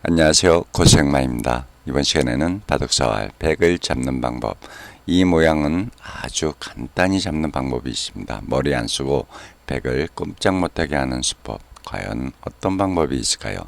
안녕하세요. 고생마입니다. 이번 시간에는 바둑사활 백을 잡는 방법. 이 모양은 아주 간단히 잡는 방법이 있습니다. 머리 안 쓰고 백을 꼼짝 못하게 하는 수법. 과연 어떤 방법이 있을까요?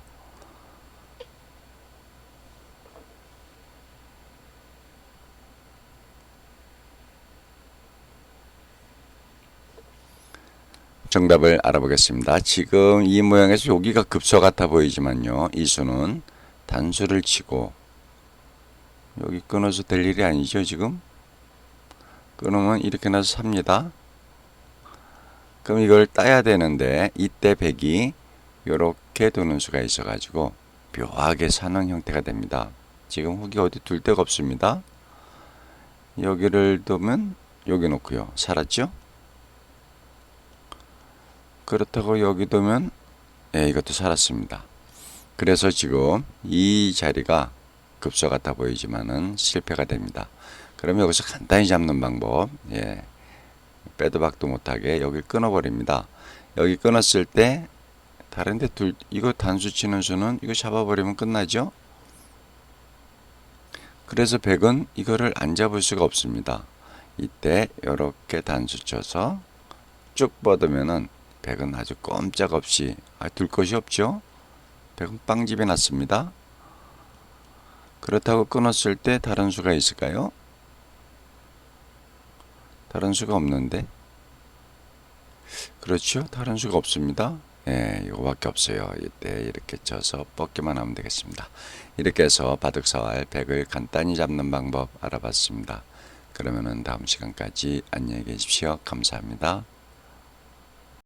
정답을 알아보겠습니다. 지금 이 모양에서 여기가 급소 같아 보이지만요. 이 수는 단수를 치고 여기 끊어서 될 일이 아니죠, 지금? 끊으면 이렇게 나서 삽니다. 그럼 이걸 따야 되는데 이때 백이 이렇게 도는 수가 있어 가지고 묘하게 사는 형태가 됩니다. 지금 흙이 어디 둘 데가 없습니다. 여기를 두면 여기 놓고요. 살았죠? 그렇다고 여기 두면 예, 이것도 살았습니다. 그래서 지금 이 자리가 급소 같아 보이지만은 실패가 됩니다. 그러면 여기서 간단히 잡는 방법, 예, 빼도 박도 못하게 여기 끊어버립니다. 여기 끊었을 때 다른데 둘 이거 단수 치는 수는 이거 잡아버리면 끝나죠. 그래서 백은 이거를 안 잡을 수가 없습니다. 이때 이렇게 단수 쳐서 쭉 뻗으면은 백은 아주 꼼짝없이 아, 둘 것이 없죠. 백은 빵집에 났습니다. 그렇다고 끊었을 때 다른 수가 있을까요? 다른 수가 없는데 그렇죠? 다른 수가 없습니다. 예, 이거밖에 없어요. 이때 이렇게 쳐서 뻗기만 하면 되겠습니다. 이렇게 해서 바둑사활 백을 간단히 잡는 방법 알아봤습니다. 그러면은 다음 시간까지 안녕히 계십시오. 감사합니다.